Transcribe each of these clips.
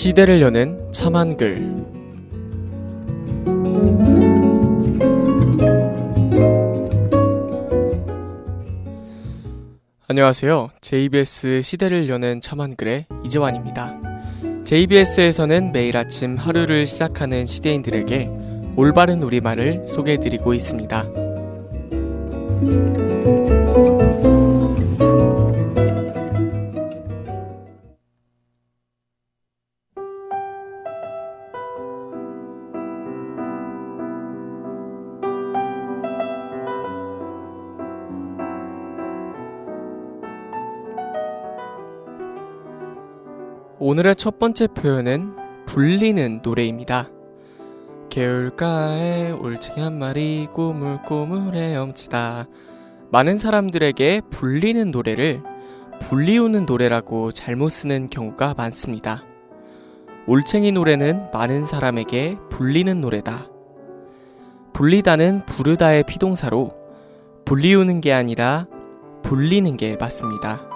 시대를 여는 참 한글 안녕하세요. JBS 시대를 여는 참 한글의 이재환입니다. JBS에서는 매일 아침 하루를 시작하는 시대인들에게 올바른 우리말을 소개해드리고 있습니다. 오늘의 첫 번째 표현은 불리는 노래입니다. 개울가에 올챙이 한 마리 꼬물꼬물 헤엄치다. 많은 사람들에게 불리는 노래를 불리우는 노래라고 잘못 쓰는 경우가 많습니다. 올챙이 노래는 많은 사람에게 불리는 노래다. 불리다는 부르다의 피동사로 불리우는 게 아니라 불리는 게 맞습니다.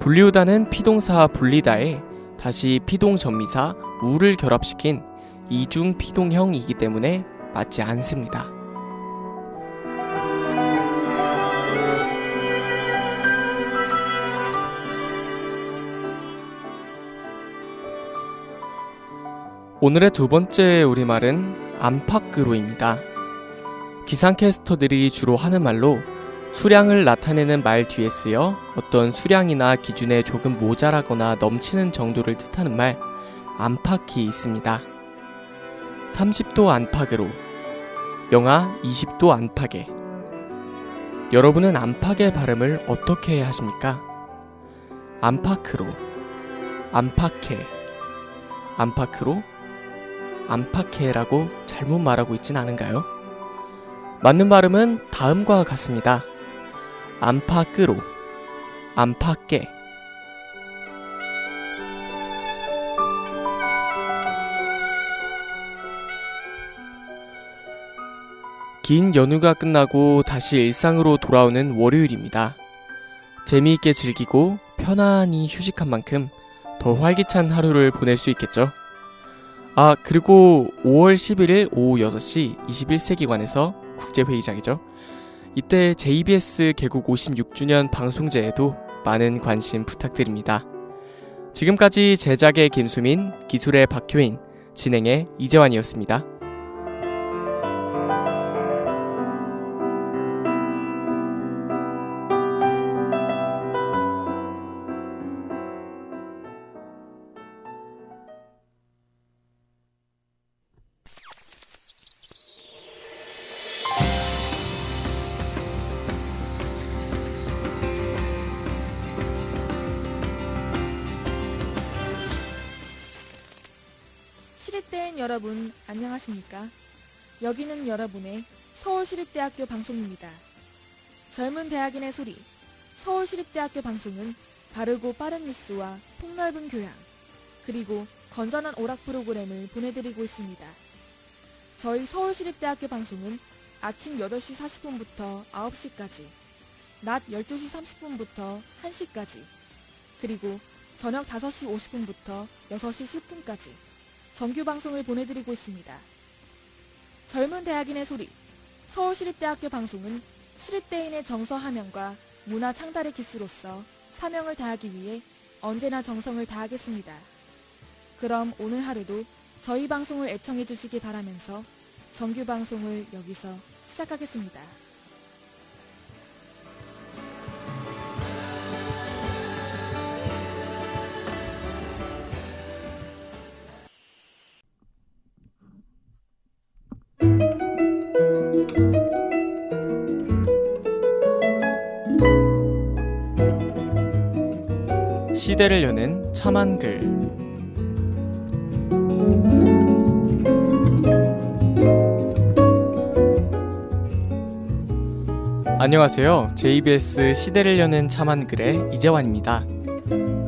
불리우다는 피동사 불리다에 다시 피동전미사 우를 결합시킨 이중 피동형이기 때문에 맞지 않습니다. 오늘의 두 번째 우리말은 안팎으로입니다. 기상캐스터들이 주로 하는 말로 수량을 나타내는 말 뒤에 쓰여 어떤 수량이나 기준에 조금 모자라거나 넘치는 정도를 뜻하는 말 안팎이 있습니다. 30도 안팎으로 영하 20도 안팎에 여러분은 안팎의 발음을 어떻게 하십니까? 안팎으로 안팎해 안팎으로 안팎해라고 잘못 말하고 있진 않은가요? 맞는 발음은 다음과 같습니다. 안팎으로 안팎에 긴 연휴가 끝나고 다시 일상으로 돌아오는 월요일입니다. 재미있게 즐기고 편안히 휴식한 만큼 더 활기찬 하루를 보낼 수 있겠죠. 아, 그리고 5월 11일 오후 6시 21세기관에서 국제회의장이죠. 이때 JBS 개국 56주년 방송제에도 많은 관심 부탁드립니다. 지금까지 제작의 김수민, 기술의 박효인, 진행의 이재환이었습니다. 시립대인 여러분 안녕하십니까? 여기는 여러분의 서울시립대학교 방송입니다. 젊은 대학인의 소리 서울시립대학교 방송은 바르고 빠른 뉴스와 폭넓은 교양 그리고 건전한 오락 프로그램을 보내드리고 있습니다. 저희 서울시립대학교 방송은 아침 8시 40분부터 9시까지 낮 12시 30분부터 1시까지 그리고 저녁 5시 50분부터 6시 10분까지 정규 방송을 보내드리고 있습니다. 젊은 대학인의 소리 서울시립대학교 방송은 시립대인의 정서 함양과 문화 창달의 기수로서 사명을 다하기 위해 언제나 정성을 다하겠습니다. 그럼 오늘 하루도 저희 방송을 애청해 주시기 바라면서 정규 방송을 여기서 시작하겠습니다. 시대를 여는 참 한글 안녕하세요. JBS 시대를 여는 참 한글의 이재환입니다.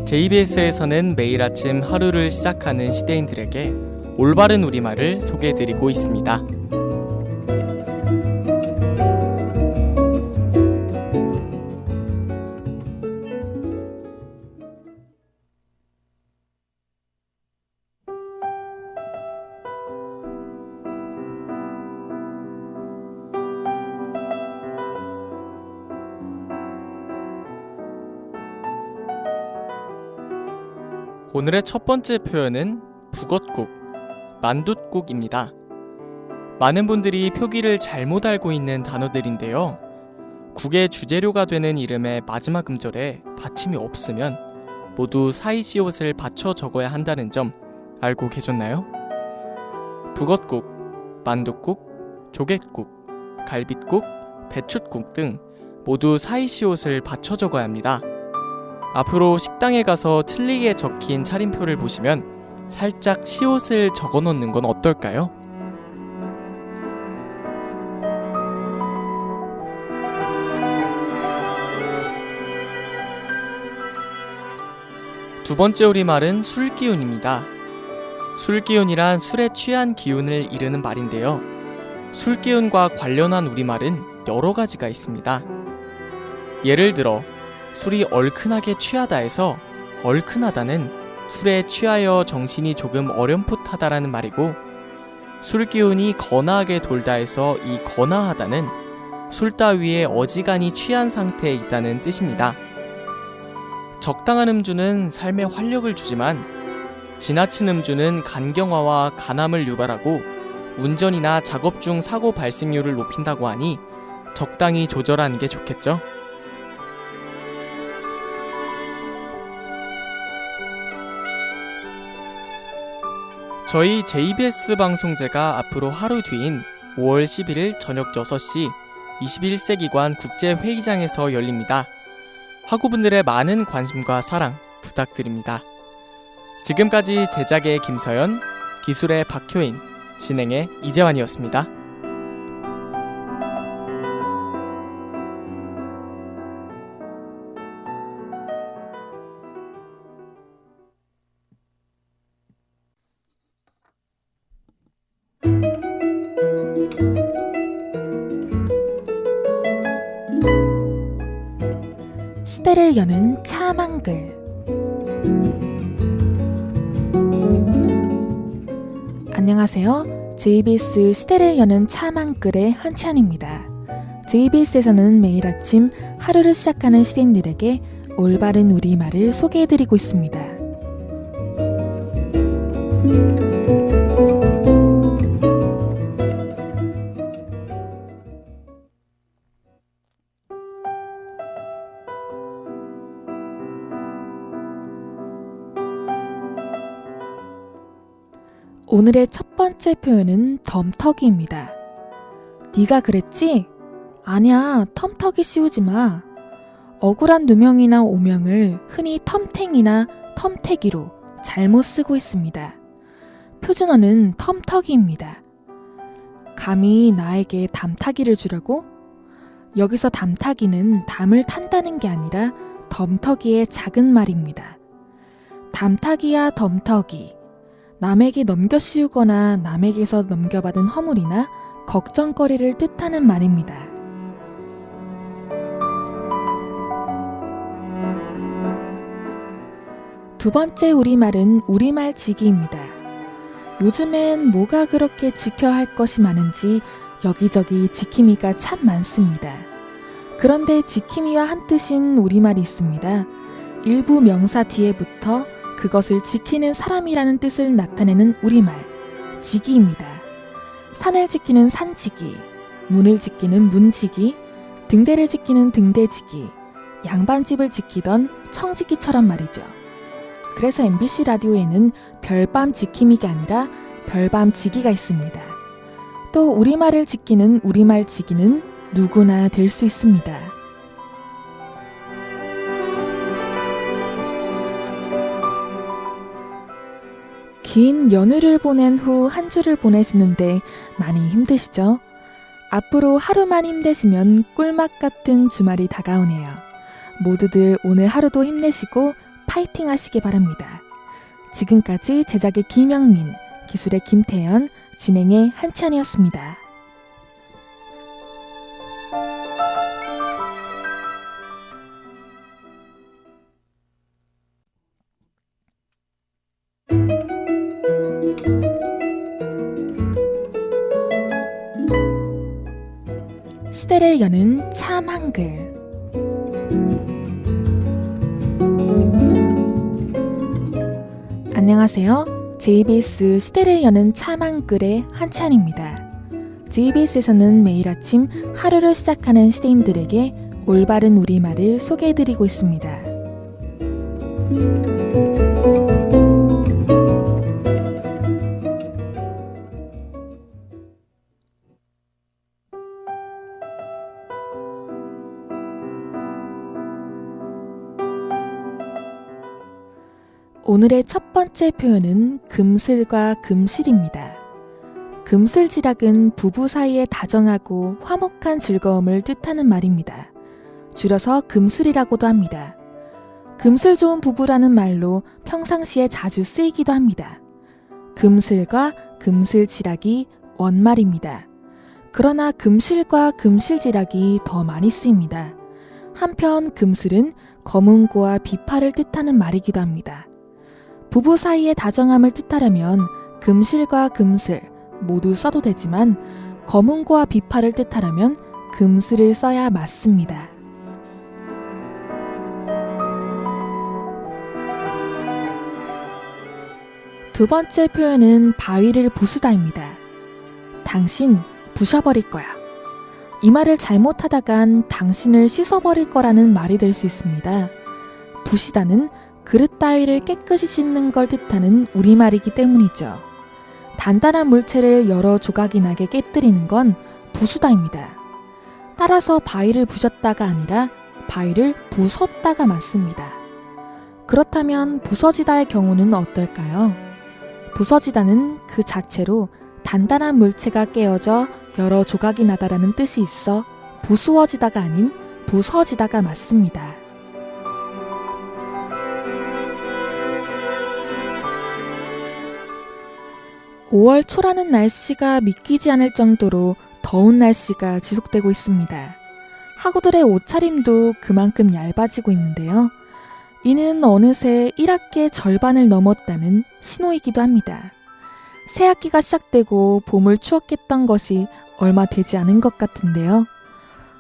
JBS에서는 매일 아침 하루를 시작하는 시대인들에게 올바른 우리말을 소개해드리고 있습니다. 오늘의 첫 번째 표현은 북엇국, 만둣국입니다. 많은 분들이 표기를 잘못 알고 있는 단어들인데요. 국의 주재료가 되는 이름의 마지막 음절에 받침이 없으면 모두 사이시옷을 받쳐 적어야 한다는 점 알고 계셨나요? 북엇국, 만둣국, 조갯국, 갈빗국, 배춧국 등 모두 사이시옷을 받쳐 적어야 합니다. 앞으로 식당에 가서 틀리게 적힌 차림표를 보시면 살짝 시옷을 적어 놓는 건 어떨까요? 두 번째 우리말은 술기운입니다. 술기운이란 술에 취한 기운을 이르는 말인데요. 술기운과 관련한 우리말은 여러 가지가 있습니다. 예를 들어 술이 얼큰하게 취하다에서 얼큰하다는 술에 취하여 정신이 조금 어렴풋하다라는 말이고 술 기운이 거나하게 돌다에서 이 거나하다는 술 따위에 어지간히 취한 상태에 있다는 뜻입니다. 적당한 음주는 삶에 활력을 주지만 지나친 음주는 간경화와 간암을 유발하고 운전이나 작업 중 사고 발생률을 높인다고 하니 적당히 조절하는 게 좋겠죠? 저희 JBS 방송제가 앞으로 하루 뒤인 5월 11일 저녁 6시 21세기관 국제회의장에서 열립니다. 학우분들의 많은 관심과 사랑 부탁드립니다. 지금까지 제작의 김서연, 기술의 박효인, 진행의 이재환이었습니다. 시대를 여는 참 한글. 안녕하세요. JBS 시대를 여는 참 한글의 한치환입니다. JBS에서는 매일 아침 하루를 시작하는 시대인들에게 올바른 우리말을 소개해드리고 있습니다. 오늘의 첫 번째 표현은 덤터기입니다. 네가 그랬지? 아니야, 텀터기 씌우지 마. 억울한 누명이나 오명을 흔히 텀탱이나 텀태기로 잘못 쓰고 있습니다. 표준어는 텀터기입니다. 감히 나에게 담타기를 주려고? 여기서 담타기는 담을 탄다는 게 아니라 덤터기의 작은 말입니다. 담타기야 덤터기. 남에게 넘겨 씌우거나 남에게서 넘겨받은 허물이나 걱정거리를 뜻하는 말입니다. 두 번째 우리말은 우리말 지기입니다. 요즘엔 뭐가 그렇게 지켜야 할 것이 많은지 여기저기 지킴이가 참 많습니다. 그런데 지킴이와 한 뜻인 우리말이 있습니다. 일부 명사 뒤에 붙어 그것을 지키는 사람이라는 뜻을 나타내는 우리말, 지기입니다. 산을 지키는 산지기, 문을 지키는 문지기, 등대를 지키는 등대지기, 양반집을 지키던 청지기처럼 말이죠. 그래서 MBC 라디오에는 별밤 지킴이가 아니라 별밤 지기가 있습니다. 또 우리말을 지키는 우리말 지기는 누구나 될 수 있습니다. 긴 연휴를 보낸 후 한 주를 보내시는데 많이 힘드시죠? 앞으로 하루만 힘내시면 꿀맛 같은 주말이 다가오네요. 모두들 오늘 하루도 힘내시고 파이팅 하시기 바랍니다. 지금까지 제작의 김영민, 기술의 김태연, 진행의 한찬이었습니다. 시대를 여는 참 한글. 안녕하세요. JBS 시대를 여는 참 한글의 한찬입니다. JBS에서는 매일 아침 하루를 시작하는 시대인들에게 올바른 우리말을 소개해드리고 있습니다. 오늘의 첫 번째 표현은 금슬과 금실입니다. 금슬지락은 부부 사이의 다정하고 화목한 즐거움을 뜻하는 말입니다. 줄여서 금슬이라고도 합니다. 금슬 좋은 부부라는 말로 평상시에 자주 쓰이기도 합니다. 금슬과 금슬지락이 원말입니다. 그러나 금실과 금실지락이 더 많이 쓰입니다. 한편 금슬은 검은고와 비파를 뜻하는 말이기도 합니다. 부부 사이의 다정함을 뜻하려면 금실과 금슬 모두 써도 되지만 검은고와 비파를 뜻하려면 금슬을 써야 맞습니다. 두 번째 표현은 바위를 부수다입니다. 당신 부셔버릴 거야. 이 말을 잘못하다간 당신을 씻어버릴 거라는 말이 될 수 있습니다. 부시다는 그릇 따위를 깨끗이 씻는 걸 뜻하는 우리말이기 때문이죠. 단단한 물체를 여러 조각이 나게 깨뜨리는 건 부수다입니다. 따라서 바위를 부셨다가 아니라 바위를 부쉈다가 맞습니다. 그렇다면 부서지다의 경우는 어떨까요? 부서지다는 그 자체로 단단한 물체가 깨어져 여러 조각이 나다라는 뜻이 있어 부수어지다가 아닌 부서지다가 맞습니다. 5월 초라는 날씨가 믿기지 않을 정도로 더운 날씨가 지속되고 있습니다. 학우들의 옷차림도 그만큼 얇아지고 있는데요. 이는 어느새 1학기의 절반을 넘었다는 신호이기도 합니다. 새 학기가 시작되고 봄을 추억했던 것이 얼마 되지 않은 것 같은데요.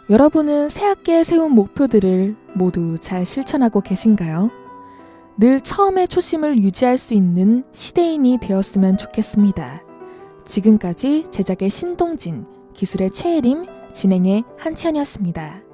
여러분은 새 학기에 세운 목표들을 모두 잘 실천하고 계신가요? 늘 처음의 초심을 유지할 수 있는 시대인이 되었으면 좋겠습니다. 지금까지 제작의 신동진, 기술의 최혜림, 진행의 한치현이었습니다.